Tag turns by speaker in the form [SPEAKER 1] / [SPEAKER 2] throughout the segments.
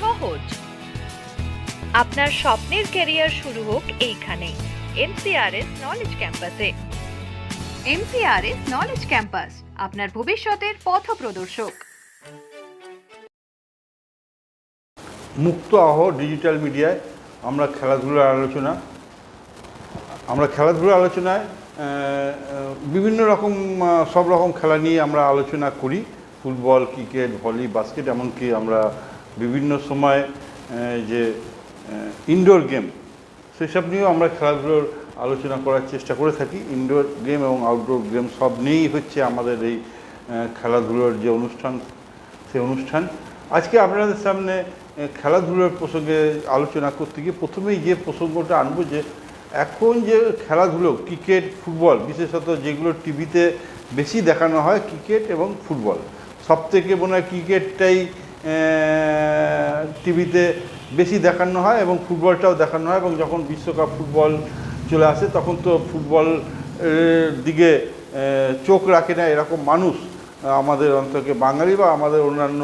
[SPEAKER 1] সহজ। আপনার স্বপ্নের ক্যারিয়ার শুরু হোক এইখানে এমসিআরএস নলেজ ক্যাম্পাসে এমসিআরএস নলেজ ক্যাম্পাস আপনার ভবিষ্যতের পথ প্রদর্শক।
[SPEAKER 2] মুক্ত আহ ডিজিটাল মিডিয়ায় আমরা খেলাধুলার আলোচনা আমরা খেলাধুলার আলোচনায় বিভিন্ন রকম সব রকম খেলা নিয়ে আমরা আলোচনা করি। ফুটবল ক্রিকেট ভলি বাস্কেট এমনকি আমরা বিভিন্ন সময় যে ইনডোর গেম সেসব নিয়েও আমরা খেলাধুলোর আলোচনা করার চেষ্টা করে থাকি। ইনডোর গেম এবং আউটডোর গেম সব নিয়েই হচ্ছে আমাদের এই খেলাধুলোর যে অনুষ্ঠান, সে অনুষ্ঠান। আজকে আপনাদের সামনে খেলাধুলোর প্রসঙ্গে আলোচনা করতে গিয়ে প্রথমেই যে প্রসঙ্গটা আনব যে, এখন যে খেলাধুলো, ক্রিকেট, ফুটবল, বিশেষত যেগুলো টিভিতে বেশি দেখানো হয়, ক্রিকেট এবং ফুটবল সব থেকে মনে হয় ক্রিকেটটাই টিভিতে বেশি দেখানো হয় এবং ফুটবলটাও দেখানো হয় এবং যখন বিশ্বকাপ ফুটবল চলে আসে, তখন তো ফুটবল দিকে চোখ রাখে না এরকম মানুষ আমাদের অন্তকে বাঙালি বা আমাদের অন্যান্য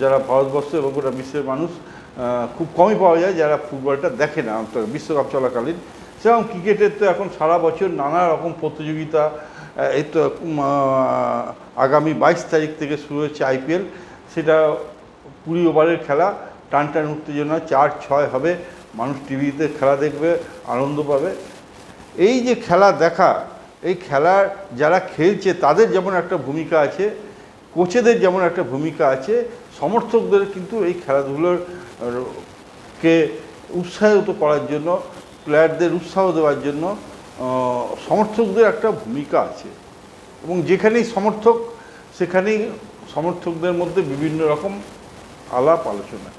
[SPEAKER 2] যারা ভারতবর্ষ এবং গোটা বিশ্বের মানুষ খুব কমই পাওয়া যায় যারা ফুটবলটা দেখে না অন্তত বিশ্বকাপ চলাকালীন। সেরকম ক্রিকেটের তো এখন সারা বছর নানা রকম প্রতিযোগিতা এই তো আগামী বাইশ তারিখ থেকে শুরু হচ্ছে আইপিএল সেটা কুড়ি ওভারের খেলা, টান টান উত্তেজনা, চার ছয় হবে, মানুষ টিভিতে খেলা দেখবে, আনন্দ পাবে। এই যে খেলা দেখা, এই খেলার যারা খেলছে, তাদের যেমন একটা ভূমিকা আছে, কোচেদের যেমন একটা ভূমিকা আছে, সমর্থকদের কিন্তু এই খেলাধুলোর কে উৎসাহিত করার জন্য, প্লেয়ারদের উৎসাহ দেওয়ার জন্য সমর্থকদের একটা ভূমিকা আছে। এবং যেখানেই সমর্থক, সেখানেই সমর্থকদের মধ্যে বিভিন্ন রকম আলাপ আলোচনা।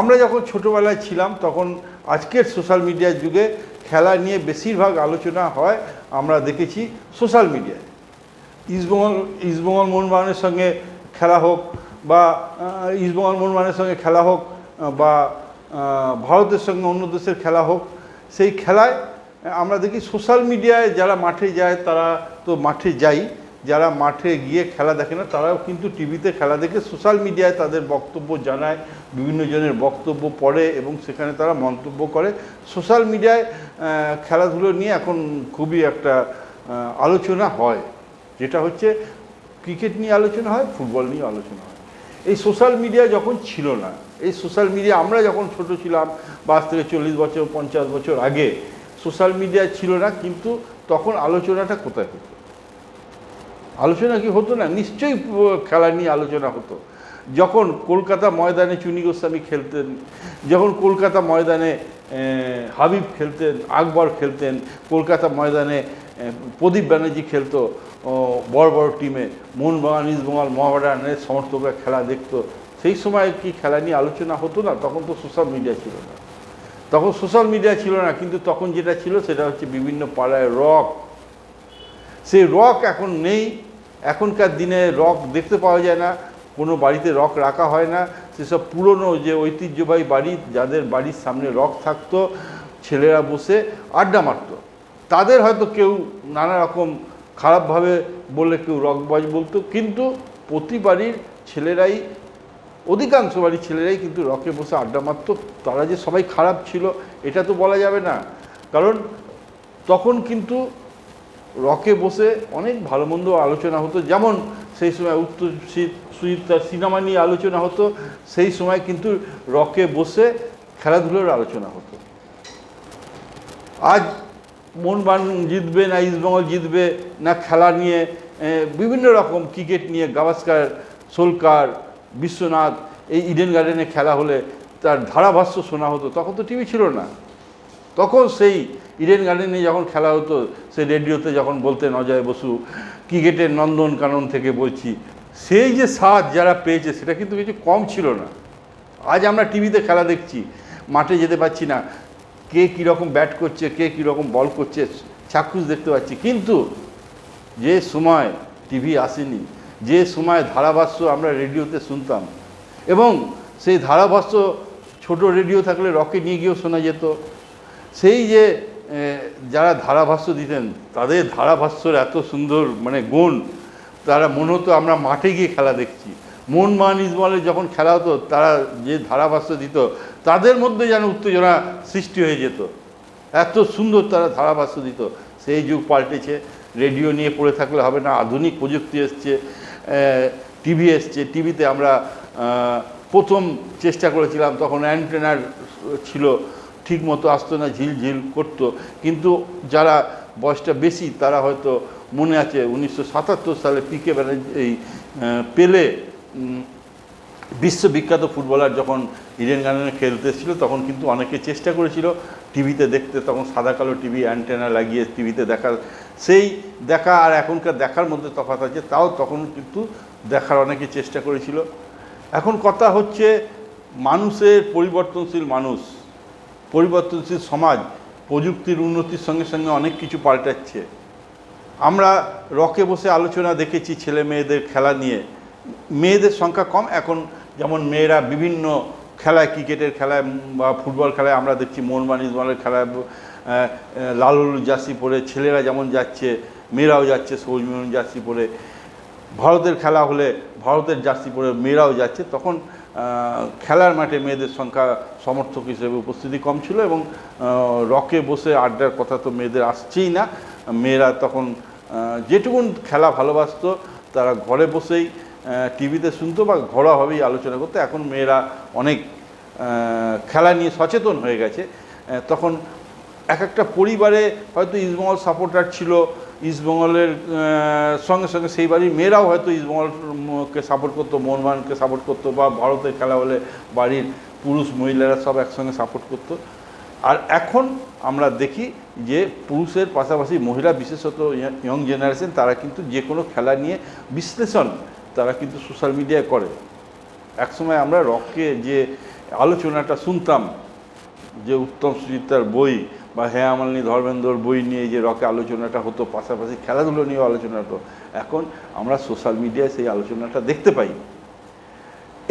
[SPEAKER 2] আমরা যখন ছোটোবেলায় ছিলাম, তখন আজকের সোশ্যাল মিডিয়ার যুগে খেলা নিয়ে বেশিরভাগ আলোচনা হয়, আমরা দেখেছি সোশ্যাল মিডিয়ায় ইস্টবেঙ্গল ইস্টবেঙ্গল মোহনবাগানের সঙ্গে খেলা হোক বা ইস্টবেঙ্গল মোহনবাগানের সঙ্গে খেলা হোক বা ভারতের সঙ্গে অন্য দেশের খেলা হোক, সেই খেলায় আমরা দেখি সোশ্যাল মিডিয়ায় যারা মাঠে যায়, তারা তো মাঠে যাই। যারা মাঠে গিয়ে খেলা দেখে না, তারাও কিন্তু টিভিতে খেলা দেখে সোশ্যাল মিডিয়ায় তাদের বক্তব্য জানায়, বিভিন্ন জনের বক্তব্য পড়ে এবং সেখানে তারা মন্তব্য করে। সোশ্যাল মিডিয়ায় খেলাধুলো নিয়ে এখন খুবই একটা আলোচনা হয়, যেটা হচ্ছে ক্রিকেট নিয়ে আলোচনা হয় ফুটবল নিয়ে আলোচনা হয়। এই সোশ্যাল মিডিয়া যখন ছিল না, এই সোশ্যাল মিডিয়া আমরা যখন ছোট ছিলাম বা আজ থেকে চল্লিশ বছর, পঞ্চাশ বছর আগে সোশ্যাল মিডিয়া ছিল না, কিন্তু তখন আলোচনাটা কোথায় হতো? আলোচনা কি হতো না? নিশ্চয়ই খেলা নিয়ে আলোচনা হতো। যখন কলকাতা ময়দানে চুনি গোস্বামী খেলতেন, যখন কলকাতা ময়দানে হাবিব খেলতেন, আকবর খেলতেন, কলকাতা ময়দানে প্রদীপ ব্যানার্জি খেলতো বড় বড় টিমে, মোহনবাগান ইস্টবেঙ্গল মহাবাগানের সমর্থকরা খেলা দেখতো। সেই সময় কি খেলা নিয়ে আলোচনা হতো না? তখন তো সোশ্যাল মিডিয়া ছিল না। তখন সোশ্যাল মিডিয়া ছিল না, কিন্তু তখন যেটা ছিল সেটা হচ্ছে বিভিন্ন পাড়ায় রক সেই রক এখন নেই। এখনকার দিনে রক দেখতে পাওয়া যায় না, কোনো বাড়িতে রক রাখা হয় না। সেসব পুরনো যে ঐতিহ্যবাহী বাড়ি, যাদের বাড়ির সামনে রক থাকতো, ছেলেরা বসে আড্ডা মারতো। তাদের হয়তো কেউ নানা রকম খারাপভাবে বলে কেউ রকবাজ বলতো, কিন্তু প্রতি বাড়ির ছেলেরাই, অধিকাংশ বাড়ির ছেলেরাই কিন্তু রকে বসে আড্ডা মারতো। তারা যে সবাই খারাপ ছিল, এটা তো বলা যাবে না। কারণ তখন কিন্তু রকে বসে অনেক ভালো মন্দ আলোচনা হতো। যেমন সেই সময় উত্তর সুজিতার সিনেমা নিয়ে আলোচনা হতো, সেই সময় কিন্তু রকে বসে খেলাধুলোর আলোচনা হতো। আজ মোহনবান জিতবে না ইস্টবেঙ্গল জিতবে না খেলা নিয়ে বিভিন্ন রকম ক্রিকেট নিয়ে গাভাস্কার, সোলকার, বিশ্বনাথ, এই ইডেন গার্ডেনে খেলা হলে তার ধারাভাষ্য শোনা হতো। তখন তো টিভি ছিল না। তখন সেই ইডেন গার্ডেনে যখন খেলা হতো সে রেডিওতে যখন বলতেন অজয় বসু, ক্রিকেটের নন্দন কানন থেকে বলছি। সেই যে স্বাদ যারা পেয়েছে, সেটা কিন্তু কিছু কম ছিল না। আজ আমরা টিভিতে খেলা দেখছি, মাঠে যেতে পারছি না। কে কীরকম ব্যাট করছে, কে কীরকম বল করছে, চাক্ষুষ দেখতে পাচ্ছি। কিন্তু যে সময় টিভি আসেনি, যে সময় ধারাভাষ্য আমরা রেডিওতে শুনতাম, এবং সেই ধারাভাষ্য ছোট রেডিও থাকলে রকে নিয়ে গিয়েও শোনা যেত। সেই যে যারা ধারাভাষ্য দিতেন, তাদের ধারাভাষ্যর এত সুন্দর মানে গুণ, তারা মনে হতো আমরা মাঠে গিয়ে খেলা দেখছি। মন মান ইসবলের যখন খেলা হতো, তারা যে ধারাভাষ্য দিত, তাদের মধ্যে যেন উত্তেজনা সৃষ্টি হয়ে যেত। এত সুন্দর তারা ধারাভাষ্য দিত। সেই যুগ পাল্টেছে, রেডিও নিয়ে পড়ে থাকলে হবে না, আধুনিক প্রযুক্তি এসছে টিভি এসছে, টিভিতে আমরা প্রথম চেষ্টা করেছিলাম, তখন অ্যান্টেনার ছিল ঠিক মতো আসতো না, ঝিলঝিল করতো। কিন্তু যারা বয়সটা বেশি, তারা হয়তো মনে আছে উনিশশো সাতাত্তর সালে পিকে ব্যানার্জি, এই পেলে বিশ্ববিখ্যাত ফুটবলার যখন ইডেন গার্ডেনে খেলতে এসেছিল, তখন কিন্তু অনেকে চেষ্টা করেছিল টিভিতে দেখতে। তখন সাদা কালো টিভি, অ্যান্টেনা লাগিয়ে টিভিতে দেখার সেই দেখা আর এখনকার দেখার মধ্যে তফাৎ আছে, তাও তখন কিন্তু দেখার অনেকে চেষ্টা করেছিল। এখন কথা হচ্ছে মানুষের পরিবর্তনশীল মানুষ। পরিবর্তনশীল সমাজ প্রযুক্তির উন্নতির সঙ্গে সঙ্গে অনেক কিছু পাল্টাচ্ছে। আমরা রকে বসে আলোচনা দেখেছি ছেলে মেয়েদের খেলা নিয়ে। মেয়েদের সংখ্যা কম এখন যেমন মেয়েরা বিভিন্ন খেলায় ক্রিকেটের খেলায় বা ফুটবল খেলায় আমরা দেখছি মোহনবান ইসমালের খেলায় আহ, আহ, লাল জার্সি পরে ছেলেরা যেমন যাচ্ছে মেয়েরাও যাচ্ছে সবুজ মেরুন জার্সি পরে। ভারতের খেলা হলে ভারতের জার্সি পরে মেয়েরাও যাচ্ছে তখন খেলার মাঠে মেয়েদের সংখ্যা সমর্থক হিসেবে উপস্থিতি কম ছিল এবং রকে বসে আড্ডার কথা তো মেয়েদের আসছেই না। মেয়েরা তখন যেটুকুন খেলা ভালোবাসতো, তারা ঘরে বসেই টিভিতে শুনতো বা ঘরোয়াভাবেই আলোচনা করতো। এখন মেয়েরা অনেক খেলা নিয়ে সচেতন হয়ে গেছে। তখন এক একটা পরিবারে হয়তো ইস্টবেঙ্গল সাপোর্টার ছিল ইস্টবেঙ্গলের সঙ্গে সঙ্গে সেই বাড়ির মেয়েরাও হয়তো ইস্টবেঙ্গলকে সাপোর্ট করতো মোহনবাগানকে সাপোর্ট করতো, বা ভারতের খেলা হলে বাড়ির পুরুষ মহিলারা সব একসঙ্গে সাপোর্ট করতো। আর এখন আমরা দেখি যে পুরুষের পাশাপাশি মহিলা, বিশেষত ইয়ং জেনারেশন তারা কিন্তু যে কোনো খেলা নিয়ে বিশ্লেষণ তারা কিন্তু সোশ্যাল মিডিয়ায় করে। একসময় আমরা রককে যে আলোচনাটা শুনতাম, যে উত্তম সুচিত্রার বই বা হ্যাঁ আমালিনী ধর্মেন্দ্রর বই নিয়ে যে রকে আলোচনাটা হতো, পাশাপাশি খেলাধুলো নিয়েও আলোচনা হতো। এখন আমরা সোশ্যাল মিডিয়ায় সেই আলোচনাটা দেখতে পাই।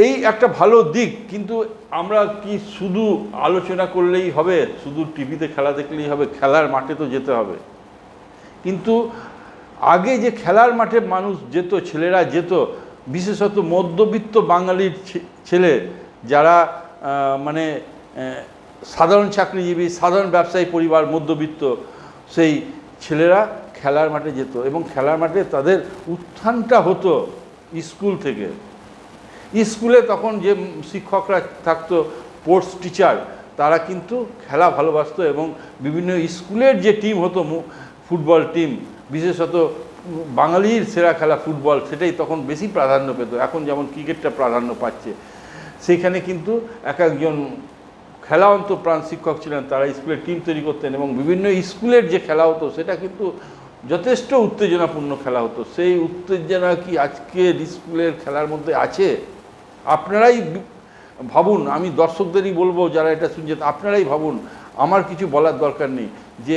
[SPEAKER 2] এই একটা ভালো দিক, কিন্তু আমরা কি শুধু আলোচনা করলেই হবে? শুধু টিভিতে খেলা দেখলেই হবে? খেলার মাঠে তো যেতে হবে। কিন্তু আগে যে খেলার মাঠে মানুষ যেত, ছেলেরা যেত, বিশেষত মধ্যবিত্ত বাঙালির ছেলে যারা মানে সাধারণ চাকরিজীবী, সাধারণ ব্যবসায়ী পরিবার, মধ্যবিত্ত সেই ছেলেরা খেলার মাঠে যেত এবং খেলার মাঠে তাদের উত্থানটা হতো স্কুল থেকে। স্কুলে তখন যে শিক্ষকরা থাকতো, স্পোর্টস টিচার, তারা কিন্তু খেলা ভালোবাসতো এবং বিভিন্ন স্কুলের যে টিম হতো ফুটবল টিম, বিশেষত বাঙালির সেরা খেলা ফুটবল, সেটাই তখন বেশি প্রাধান্য পেত। এখন যেমন ক্রিকেটটা প্রাধান্য পাচ্ছে সেখানে কিন্তু এক একজন খেলাওন্ত প্রাণ শিক্ষক ছিলেন, তারা স্কুলের টিম তৈরি করতেন এবং বিভিন্ন স্কুলের যে খেলা হতো, সেটা কিন্তু যথেষ্ট উত্তেজনাপূর্ণ খেলা হতো। সেই উত্তেজনা কি আজকের স্কুলের খেলার মধ্যে আছে? আপনারাই ভাবুন, আমি দর্শকদেরই বলব যারা এটা শুনছেন, আপনারাই ভাবুন, আমার কিছু বলার দরকার নেই যে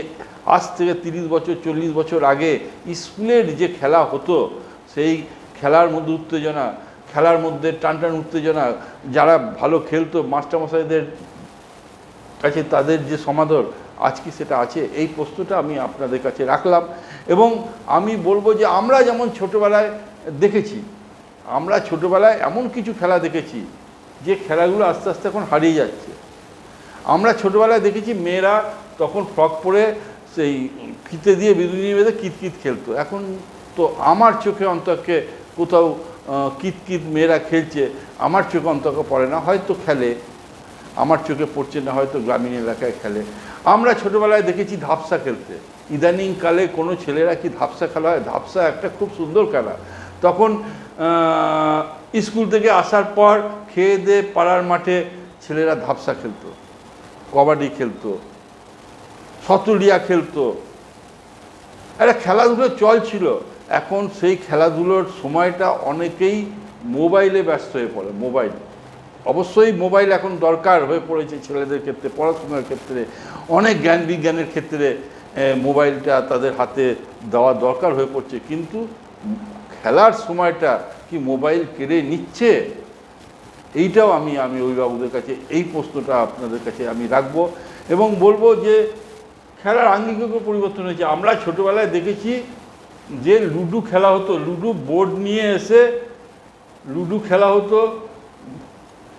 [SPEAKER 2] আজ থেকে তিরিশ বছর, চল্লিশ বছর আগে স্কুলের যে খেলা হতো, সেই খেলার মধ্যে উত্তেজনা, খেলার মধ্যে টান টান উত্তেজনা, যারা ভালো খেলতো, মাস্টারমশাইদের কাছে তাদের যে সমাদর, আজ কি সেটা আছে? এই প্রশ্নটা আমি আপনাদের কাছে রাখলাম এবং আমি বলব যে আমরা যেমন ছোটোবেলায় দেখেছি, আমরা ছোটোবেলায় এমন কিছু খেলা দেখেছি যে খেলাগুলো আস্তে আস্তে এখন হারিয়ে যাচ্ছে। আমরা ছোটোবেলায় দেখেছি মেয়েরা তখন ফ্রক পরে সেই ফিতে দিয়ে বিদুনি বেঁধে কিতকিত খেলতো। এখন তো আমার চোখে অন্তকে কোথাও কিতকিত মেয়েরা খেলছে, আমার চোখে অন্তত পড়ে না, হয়তো খেলে। আমার চোখে পড়ছে না, হয়তো গ্রামীণ এলাকায় খেলে। আমরা ছোটোবেলায় দেখেছি ধাপসা খেলতে। ইদানিংকালে কোনো ছেলেরা কি ধাপসা খেলা হয়? ধাপসা একটা খুব সুন্দর খেলা। তখন স্কুল থেকে আসার পর খেয়ে দিয়ে পাড়ার মাঠে ছেলেরা ধাপসা খেলতো। কবাডি খেলতো। সতুলিয়া খেলতো। একটা খেলাধুলোর চল ছিল। এখন সেই খেলাধুলোর সময়টা অনেকেই মোবাইলে ব্যস্ত হয়ে পড়ে, মোবাইল। অবশ্যই মোবাইল এখন দরকার হয়ে পড়েছে ছেলেদের ক্ষেত্রে, পড়াশোনার ক্ষেত্রে। অনেক জ্ঞান বিজ্ঞানের ক্ষেত্রে মোবাইলটা তাদের হাতে দেওয়া দরকার হয়ে পড়ছে। কিন্তু খেলার সময়টা কি মোবাইল কেড়ে নিচ্ছে? এইটাও আমি আমি অভিভাবকদের কাছে, এই প্রশ্নটা আপনাদের কাছে আমি রাখব এবং বলব যে, খেলার আঙ্গিকও পরিবর্তন হয়েছে। আমরা ছোটোবেলায় দেখেছি যে লুডু খেলা হতো। লুডো বোর্ড নিয়ে এসে লুডু খেলা হতো।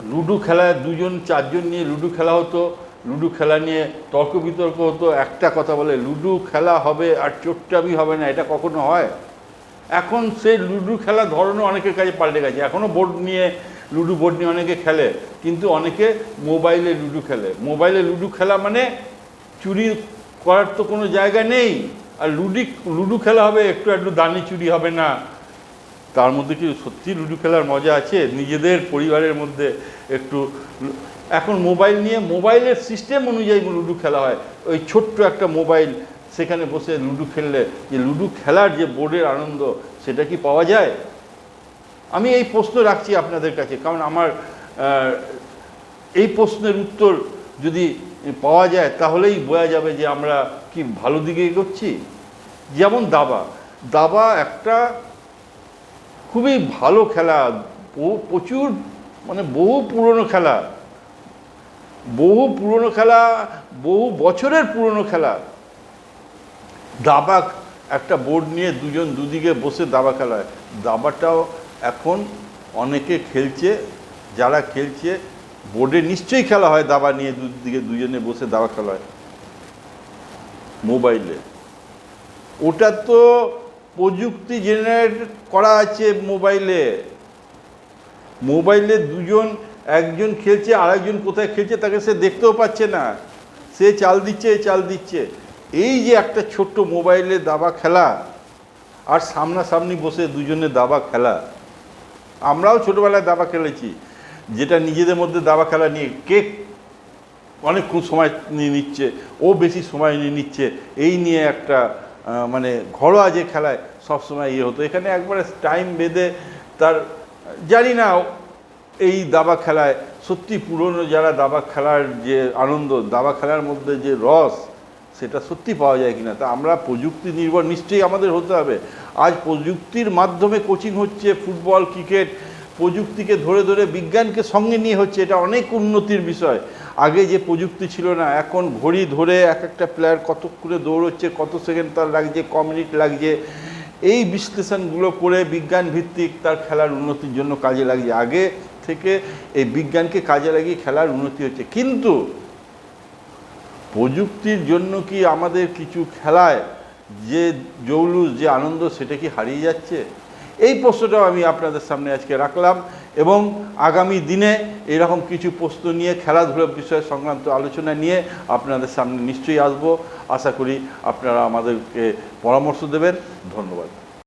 [SPEAKER 2] লুডো খেলায় দুজন, চারজন নিয়ে লুডো খেলা হতো। লুডো খেলা নিয়ে তর্ক বিতর্ক হতো। একটা কথা বলে, লুডো খেলা হবে আর চোট্টামি হবে না, এটা কখনো হয়? এখন সেই লুডো খেলা ধরনও অনেকের কাছে পাল্টে গেছে। এখনও বোর্ড নিয়ে, লুডো বোর্ড নিয়ে অনেকে খেলে, কিন্তু অনেকে মোবাইলে লুডো খেলে। মোবাইলে লুডো খেলা মানে চুরি করার তো কোনো জায়গা নেই। আর লুডি, লুডো খেলা হবে, একটু একটু দানি চুরি হবে না। তার মধ্যে কি সত্যি লুডো খেলার মজা আছে? নিজেদের পরিবারের মধ্যে একটু এখন মোবাইল নিয়ে, মোবাইলের সিস্টেম অনুযায়ী লুডো খেলা হয়। ওই ছোট্ট একটা মোবাইল, সেখানে বসে লুডো খেললে যে লুডো খেলার যে বোর্ডের আনন্দ, সেটা কি পাওয়া যায়? আমি এই প্রশ্ন রাখছি আপনাদের কাছে, কারণ আমার এই প্রশ্নের উত্তর যদি পাওয়া যায়, তাহলেই বোঝা যাবে যে আমরা কি ভালো দিকে এগোচ্ছি। যেমন দাবা দাবা একটা খুবই ভালো খেলা প্রচুর মানে বহু পুরনো খেলা। বহু পুরনো খেলা, বহু বছরের পুরনো খেলা। দাবা একটা বোর্ড নিয়ে দুজন দুদিকে বসে দাবা খেলায়। দাবাটাও এখন অনেকে খেলছে, যারা খেলছে, বোর্ডে নিশ্চয়ই খেলা হয় দাবা নিয়ে দুদিকে দুজনে বসে দাবা খেলা হয় মোবাইলে। ওটা তো প্রযুক্তি জেনারেট করা আছে মোবাইলে মোবাইলে দুজন, একজন খেলছে, আরেকজন কোথায় খেলছে তাকে সে দেখতেও পাচ্ছে না। সে চাল দিচ্ছে চাল দিচ্ছে। এই যে একটা ছোট্ট মোবাইলে দাবা খেলা, আর সামনাসামনি বসে দুজনে দাবা খেলা। আমরাও ছোটোবেলায় দাবা খেলেছি, যেটা নিজেদের মধ্যে দাবা খেলা নিয়ে কে অনেকক্ষণ সময় নিয়ে নিচ্ছে, ও বেশি সময় নিয়ে নিচ্ছে, এই নিয়ে একটা মানে ঘরোয়া যে খেলায় সবসময় ইয়ে হতো। এখানে একবারে টাইম বেঁধে তার, জানি না এই দাবা খেলায় সত্যি পুরনো যারা দাবা খেলার যে আনন্দ, দাবা খেলার মধ্যে যে রস, সেটা সত্যি পাওয়া যায় কিনা? তা আমরা প্রযুক্তি নির্ভর, নিশ্চয়ই আমাদের হতে হবে। আজ প্রযুক্তির মাধ্যমে কোচিং হচ্ছে ফুটবল ক্রিকেট প্রযুক্তিকে ধরে ধরে বিজ্ঞানকে সঙ্গে নিয়ে হচ্ছে, এটা অনেক উন্নতির বিষয়। আগে যে প্রযুক্তি ছিল না, এখন ঘড়ি ধরে এক একটা প্লেয়ার কত করে দৌড়চ্ছে, কত সেকেন্ড তার লাগছে ক মিনিট লাগছে, এই বিশ্লেষণগুলো করে বিজ্ঞান ভিত্তিক তার খেলার উন্নতির জন্য কাজে লাগছে। আগে থেকে এই বিজ্ঞানকে কাজে লাগিয়ে খেলার উন্নতি হচ্ছে। কিন্তু প্রযুক্তির জন্য কি আমাদের কিছু খেলায় যে জৌলুস, যে আনন্দ, সেটা কি হারিয়ে যাচ্ছে? এই প্রশ্নটাও আমি আপনাদের সামনে আজকে রাখলাম। এবং আগামী দিনে এরকম কিছু প্রশ্ন নিয়ে খেলাধুলার বিষয়ে সংক্রান্ত আলোচনা নিয়ে আপনাদের সামনে নিশ্চয়ই আসব। আশা করি আপনারা আমাদেরকে পরামর্শ দেবেন। ধন্যবাদ।